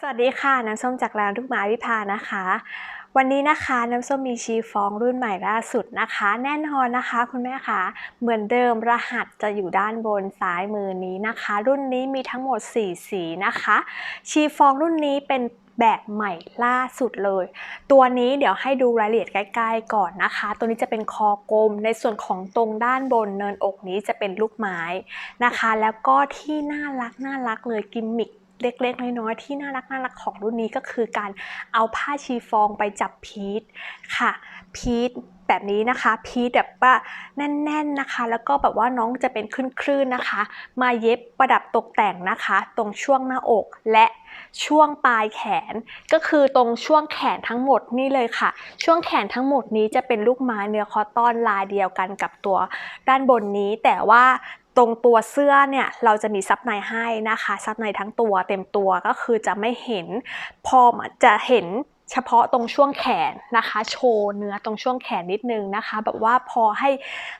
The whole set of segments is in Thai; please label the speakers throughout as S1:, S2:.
S1: สวัสดีค่ะ น้ำส้มจากร้านลูกไม้วิภานะคะ วันนี้นะคะน้ำส้มมีชีฟองรุ่นใหม่ล่าสุดนะคะ แน่นอนนะคะ คุณแม่คะเหมือนเดิมรหัสจะอยู่ด้านบนซ้ายมือนี้นะคะ รุ่นนี้มีทั้งหมด 4 สีนะคะ ชีฟองรุ่นนี้เป็นแบบใหม่ล่าสุดเลย ตัวนี้เดี๋ยวให้ดูรายละเอียดใกล้ๆก่อนนะคะ ตัวนี้จะเป็นคอกลม ในส่วนของตรงด้านบนเนินอกนี้จะเป็นลูกไม้นะคะ แล้วก็ที่น่ารักน่ารักเลยกิมมิค เล็กๆน้อยๆที่น่ารักน่ารักของรุ่นนี้ก็คือการเอาผ้าชีฟองไปจับพีทค่ะ พีทแบบนี้นะคะพีทแบบว่าแน่น ๆนะคะ แล้วก็แบบว่าน้องจะเป็นคลื่นๆนะคะ มาเย็บประดับตกแต่งนะคะ ตรงช่วงหน้าอกและช่วงปลายแขนก็คือตรงช่วงแขนทั้งหมดนี่เลยค่ะ ช่วงแขนทั้งหมดนี้จะเป็นลูกไม้เนื้อคอตตอนลายเดียวกันกับตัวด้านบนนี้ แต่ว่า ตรงตัวเสื้อเนี่ยเราจะมีซับในให้นะคะซับในทั้งตัวเต็มตัวก็คือจะไม่เห็น พอจะเห็นเฉพาะตรงช่วงแขนนะคะ โชว์เนื้อตรงช่วงแขนนิดนึงนะคะ แบบว่าพอให้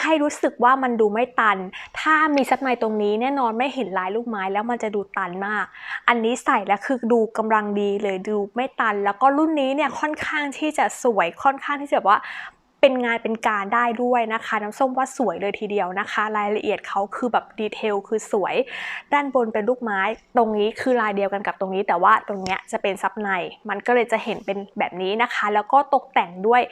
S1: ให้รู้สึกว่ามันดูไม่ตัน ถ้ามีซับในตรงนี้แน่นอนไม่เห็นลายลูกไม้แล้วมันจะดูตันมาก อันนี้ใส่แล้วคือดูกำลังดีเลยดูไม่ตัน แล้วก็รุ่นนี้เนี่ยค่อนข้างที่จะสวยค่อนข้างที่จะแบบว่า เป็นงานเป็นการได้ด้วยนะคะ น้ำส้มว่าสวยเลยทีเดียวนะคะ รายละเอียดเขาคือแบบดีเทลคือสวย ด้านบนเป็นลูกไม้ ตรงนี้คือลายเดียวกันกับตรงนี้ แต่ว่าตรงเนี้ยจะเป็นซับใน มันก็เลยจะเห็นเป็นแบบนี้นะคะ แล้วก็ตกแต่งด้วย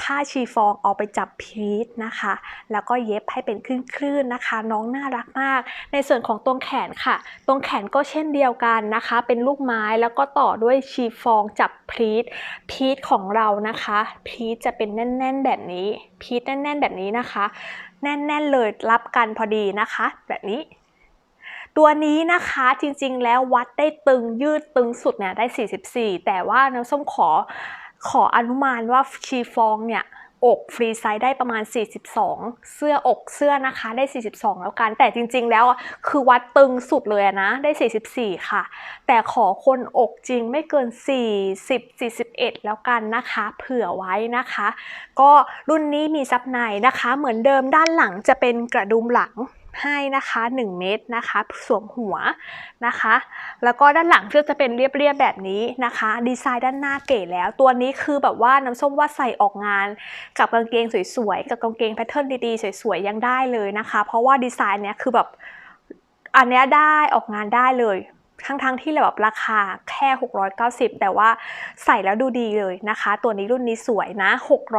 S1: ผ้าชีฟองเอาไปจับพีทนะคะ แล้วก็เย็บให้เป็นคลื่นๆนะคะ น้องน่ารักมาก ในส่วนของตรงแขนค่ะ ตรงแขนก็เช่นเดียวกันนะคะ เป็นลูกไม้แล้วก็ต่อด้วยชีฟองจับพีทพีทของเรานะคะ พีทจะเป็นแน่นๆแบบนี้ พีทแน่น ๆ แบบนี้นะคะ แน่น ๆ เลยรับกันพอดีนะคะ แบบนี้ ตัวนี้นะคะจริงๆแล้ววัดได้ตึงยืดตึงสุดเนี่ยได้ 44 แต่ว่าน้ำส้มขอขออนุมานว่าชีฟองเนี่ย อกฟรีไซส์ได้ประมาณ 42 เสื้ออกเสื้อนะคะได้ 42 แล้วกัน แต่จริงๆ แล้วคือวัดตึงสุดเลยนะได้ 44 ค่ะ แต่ขอคนอกจริงไม่เกิน 40 41 แล้วกันนะคะ เผื่อไว้นะคะ ก็รุ่นนี้มีซับในนะคะ เหมือนเดิมด้านหลังจะเป็นกระดุมหลัง ให้นะคะ 1 เมตรนะคะ สวมหัวนะคะ แล้วก็ด้านหลังก็จะเป็นเรียบๆแบบนี้นะคะ ดีไซน์ด้านหน้าเก๋แล้ว ตัวนี้คือแบบว่าน้ำส้มว่าใส่ออกงาน กับกางเกงสวยๆ กับกางเกงแพทเทิร์นดีๆ สวยๆ ยังได้เลยนะคะ เพราะว่าดีไซน์เนี้ยคือแบบอันเนี้ยได้ออกงานได้เลย ทั้งๆที่แบบราคาแค่ 690 แต่ว่าใส่แล้วดูดีเลยนะคะ ตัวนี้รุ่นนี้สวยนะ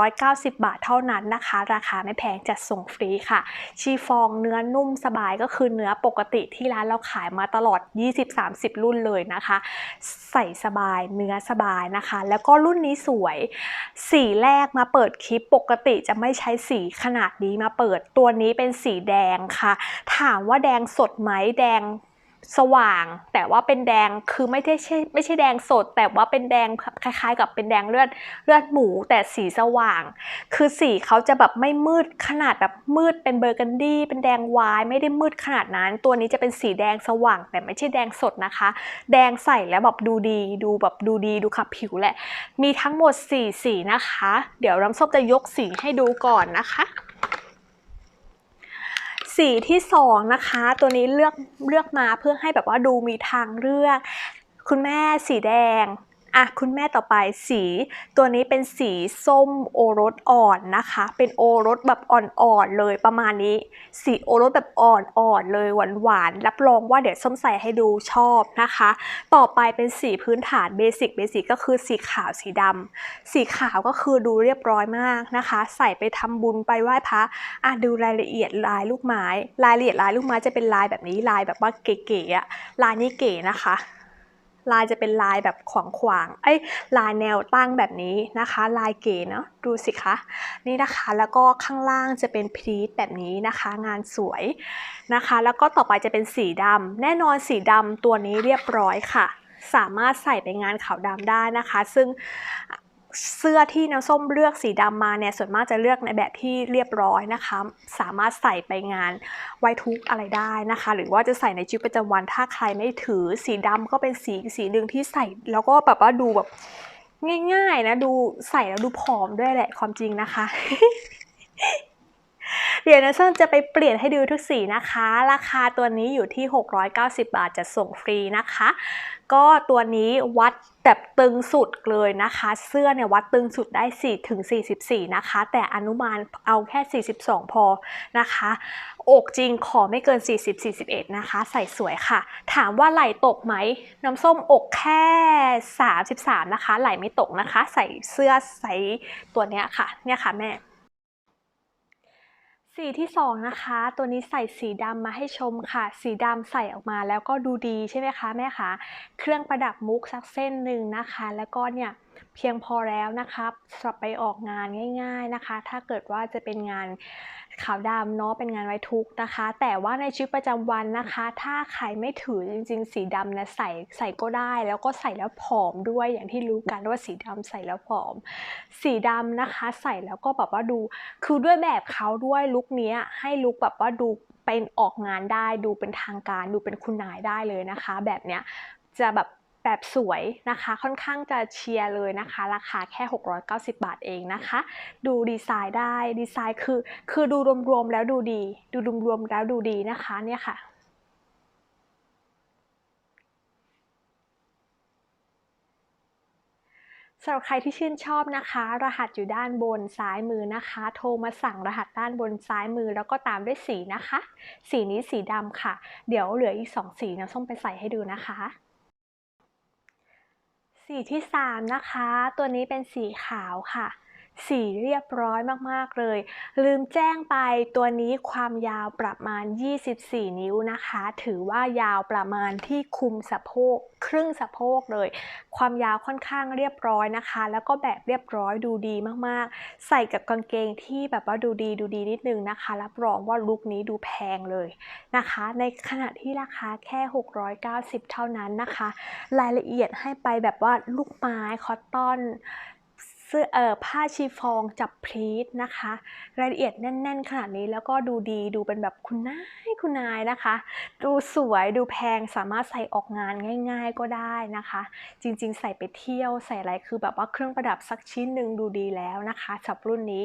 S1: 690 บาทเท่านั้นนะคะ ราคาไม่แพงจัดส่งฟรีค่ะ ชีฟองเนื้อนุ่มสบายก็คือเนื้อปกติที่ร้านเราขายมาตลอด 20-30 รุ่นเลยนะคะ ใส่สบายเนื้อสบายนะคะ แล้วก็รุ่นนี้สวย สีแรกมาเปิดคลิปปกติจะไม่ใช้สีขนาดนี้มาเปิดตัวนี้เป็นสีแดงค่ะ ถามว่าแดงสดไหมแดง สว่าง แต่ว่าเป็นแดงคือไม่ได้ใช่ไม่ใช่แดงสด แต่ว่าเป็นแดงคล้ายๆ กับเป็นแดงเลือดเลือดหมู แต่สีสว่าง คือสีเขาจะแบบไม่มืดขนาดแบบมืดเป็นเบอร์กันดี้เป็นแดงวายไม่ได้มืดขนาดนั้น ตัวนี้จะเป็นสีแดงสว่าง แต่ไม่ใช่แดงสดนะคะ แดงใส่แล้วแบบดูดีดูแบบดูดีดูขับผิวแหละ มีทั้งหมด4สีนะคะ เดี๋ยวน้ำส้มจะยกสีให้ดูก่อนนะคะ สีที่สองนะคะ ตัวนี้เลือกเลือกมาเพื่อให้แบบว่าดูมีทางเลือก คุณแม่สีแดง อะคุณแม่ต่อไปสี ตัวนี้เป็นสีส้มโอรสอ่อนนะคะ เป็นโอรสแบบอ่อนๆเลยประมาณนี้ สีโอรสแบบอ่อนๆเลยหวานๆรับรองว่าเดี๋ยวส้มใส่ให้ดูชอบนะคะ ต่อไปเป็นสีพื้นฐานเบสิกเบสิกก็คือสีขาวสีดำสีขาวก็คือดูเรียบร้อยมากนะคะ ใส่ไปทำบุญไปไหว้พระอะดูรายละเอียดลายลูกไม้ รายละเอียดลายลูกไม้จะเป็นลายแบบนี้ลายแบบว่าเก๋ๆอะลายนี้เก๋นะคะ ลายจะเป็นลายแบบขวางขวางๆเอ้ยลายแนวตั้งแบบนี้นะคะ ลายเก๋เนาะดูสิคะนี่นะคะแล้วก็ข้างล่างจะเป็นพรีทแบบนี้นะคะ งานสวยนะคะ แล้วก็ต่อไปจะเป็นสีดำแน่นอนสีดำตัวนี้เรียบร้อยค่ะ สามารถใส่ไปงานขาวดำได้นะคะ ซึ่ง เสื้อที่น้ำส้มเลือกสีดำมาเนี่ยส่วนมากจะเลือกในแบบที่เรียบร้อยนะคะ สามารถใส่ไปงานไว้ทุกอะไรได้นะคะ หรือว่าจะใส่ในชีวิตประจำวัน ถ้าใครไม่ถือสีดำก็เป็นสีสีหนึ่งที่ใส่ แล้วก็แบบว่าดูแบบง่ายๆนะดูใส่แล้วดูผอมด้วยแหละความจริงนะคะ เดี๋ยวนะส้มจะไปเปลี่ยนให้ดูทุกสีนะคะ ราคาตัวนี้อยู่ที่ 690 บาทจะส่งฟรีนะคะ ก็ตัวนี้วัดแบบตึงสุดเลยนะคะ เสื้อเนี่ยวัดตึงสุดได้4ถึง44 นะคะ แต่อนุมานเอาแค่ 42 พอนะคะ อกจริงขอไม่เกิน 40-41 นะคะ ใส่สวยค่ะ ถามว่าไหล่ตกไหม น้ำส้มอกแค่ 33 นะคะ ไหล่ไม่ตกนะคะ ใส่เสื้อใส่ตัวเนี้ยค่ะ เนี่ยค่ะแม่ สีที่สองนะคะ ตัวนี้ใส่สีดำมาให้ชมค่ะ สีดำใส่ออกมาแล้วก็ดูดีใช่ไหมคะแม่คะ เครื่องประดับมุกสักเส้นหนึ่งนะคะ แล้วก็เนี่ยเพียงพอแล้วนะคะสำหรับไปออกงานง่าย ๆนะคะ ถ้าเกิดว่าจะเป็นงาน ขาวดำเนาะเป็นงานไว้ทุกนะคะ แต่ว่าในชีวิตประจำวันนะคะ ถ้าใครไม่ถือจริง ๆ สีดำนะใส่ใส่ก็ได้ แล้วก็ใส่แล้วผอมด้วยอย่างที่รู้กันว่าสีดำใส่แล้วผอม สีดำนะคะ ใส่แล้วก็แบบว่าดู คือด้วยแบบเขาด้วยลุคนี้ให้ลุคแบบว่าดูเป็นออกงานได้ ดูเป็นทางการ ดูเป็นคุณนายได้เลยนะคะ แบบเนี้ยจะแบบ แบบสวยนะคะ ค่อนข้างจะเชียร์เลยนะคะ ราคาแค่ 690 บาทเองนะคะ ดูดีไซน์ได้ดีไซน์คือ คือดูรวมๆแล้วดูดี ดูรวมๆแล้วดูดีนะคะเนี่ยค่ะสำหรับใครที่ชื่นชอบนะคะ รหัสอยู่ด้านบนซ้ายมือนะคะ โทรมาสั่งรหัสด้านบนซ้ายมือแล้วก็ตามด้วยสีนะคะ สีนี้สีดำค่ะ เดี๋ยวเหลืออีก 2 สีนะส้มไปใส่ให้ดูนะคะ สีที่ 3 นะคะ ตัวนี้เป็นสีขาวค่ะ สีเรียบร้อยมากๆเลย ลืมแจ้งไปตัวนี้ความยาวประมาณ 24 นิ้วนะคะ ถือว่ายาวประมาณที่คุมสะโพกครึ่งสะโพกเลย ความยาวค่อนข้างเรียบร้อยนะคะ แล้วก็แบบเรียบร้อยดูดีมากๆ ใส่กับกางเกงที่แบบว่าดูดีดูดีนิดนึงนะคะ รับรองว่าลุคนี้ดูแพงเลยนะคะ ในขณะที่ราคาแค่ 690 เท่านั้นนะคะ รายละเอียดให้ไปแบบว่าลูกไม้คอตตอน เสื้อเอ่อผ้าชีฟองจับพลีทนะคะ รายละเอียดแน่น ๆ ขนาดนี้แล้วก็ดูดีดูเป็นแบบคุณนายคุณนายนะคะ ดูสวยดูแพงสามารถใส่ออกงานง่าย ๆ ก็ได้นะคะ จริง ๆ ใส่ไปเที่ยวใส่อะไรคือแบบว่าเครื่องประดับสักชิ้นหนึ่งดูดีแล้วนะคะสำหรับรุ่นนี้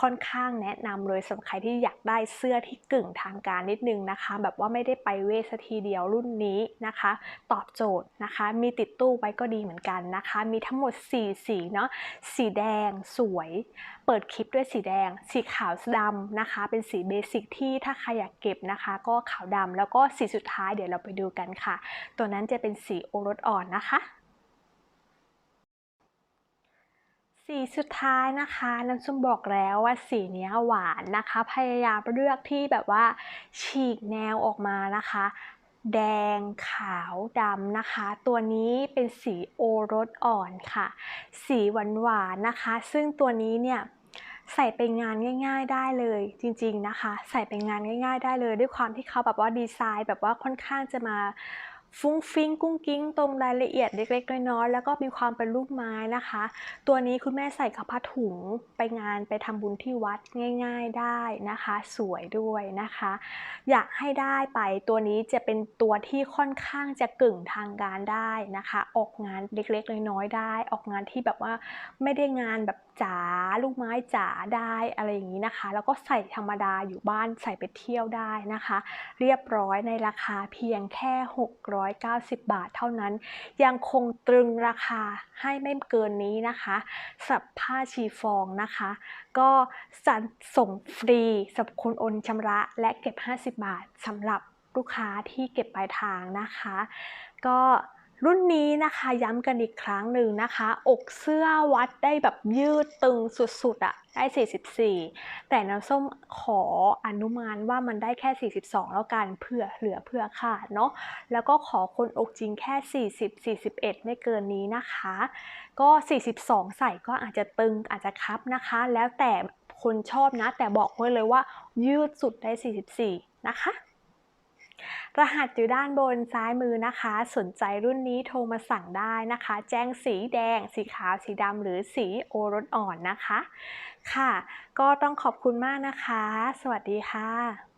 S1: ค่อนข้างแนะนำเลยสำหรับใครที่อยากได้เสื้อที่กึ่งทางการนิดนึงนะคะ แบบว่าไม่ได้ไปเวสทีเดียวรุ่นนี้นะคะ ตอบโจทย์นะคะ มีติดตู้ไว้ก็ดีเหมือนกันนะคะ มีทั้งหมด 4 สีเนาะสีีแดงสวย เปิดคลิปด้วยสีแดง สีขาวดำนะคะ เป็นสีเบสิกที่ถ้าใครอยากเก็บนะคะ ก็ขาวดำแล้วก็สีสุดท้ายเดี๋ยวเราไปดูกันค่ะ ตัวนั้นจะเป็นสีโอรสอ่อนนะคะสีสุดท้ายนะคะน้ำส้มบอกแล้วว่าสีนี้หวานนะคะ พยายามเลือกที่แบบว่าฉีกแนวออกมานะคะ แดงขาวดำนะคะ ตัวนี้เป็นสีโอรสอ่อนค่ะ สีหวานหวานๆนะคะ ซึ่งตัวนี้เนี่ยใส่ไปงานง่าย ๆ ได้เลยจริง ๆนะคะ ใส่ไปงานง่าย ๆ ได้เลย ด้วยความที่เขาแบบว่าดีไซน์แบบว่าค่อนข้างจะมา ฟุ้งฟิ้งกุ้งกิ้งตรงรายละเอียดเล็กๆน้อยๆแล้วก็มีความเป็นลูกไม้นะคะ ตัวนี้คุณแม่ใส่กับผ้าถุงไปงานไปทำบุญที่วัดง่าย ๆได้นะคะ สวยด้วยนะคะ อยากให้ได้ไปตัวนี้จะเป็นตัวที่ค่อนข้างจะกึ่งทางการได้นะคะ ออกงานเล็กๆน้อยๆได้ ออกงานที่แบบว่าไม่ได้งานแบบจ๋าลูกไม้จ๋าได้อะไรอย่างนี้นะคะ แล้วก็ใส่ธรรมดาอยู่บ้านใส่ไปเที่ยวได้นะคะ เรียบร้อยในราคาเพียงแค่ 690 บาทเท่านั้น ยังคงตรึงราคาให้ไม่เกินนี้นะคะสับผ้าชีฟองนะคะ ก็สั่งส่งฟรีสำหรับคนโอนชำระและเก็บ 50 บาทสำหรับลูกค้าที่เก็บปลายทางนะคะ ก็ รุ่นนี้นะคะย้ำกันอีกครั้งหนึ่งนะคะ อกเสื้อวัดได้แบบยืดตึงสุดๆอะ่ะได้ 44 แต่น้ำส้มขออนุมานว่ามันได้แค่ 42 แล้วกันเผื่อเหลือเผื่อขาดเนาะแล้วก็ขอคนอกจริงแค่ 40 41 ไม่เกินนี้นะคะ ก็ 42 ใส่ก็อาจจะตึงอาจจะคับนะคะ แล้วแต่คนชอบนะ แต่บอกไว้เลยว่ายืดสุดได้ 44 นะคะ รหัสอยู่ด้านบนซ้ายมือนะคะ สนใจรุ่นนี้โทรมาสั่งได้นะคะ แจ้งสีแดง สีขาว สีดำหรือสีโอรสอ่อนนะคะ ค่ะ ก็ต้องขอบคุณมากนะคะ สวัสดีค่ะ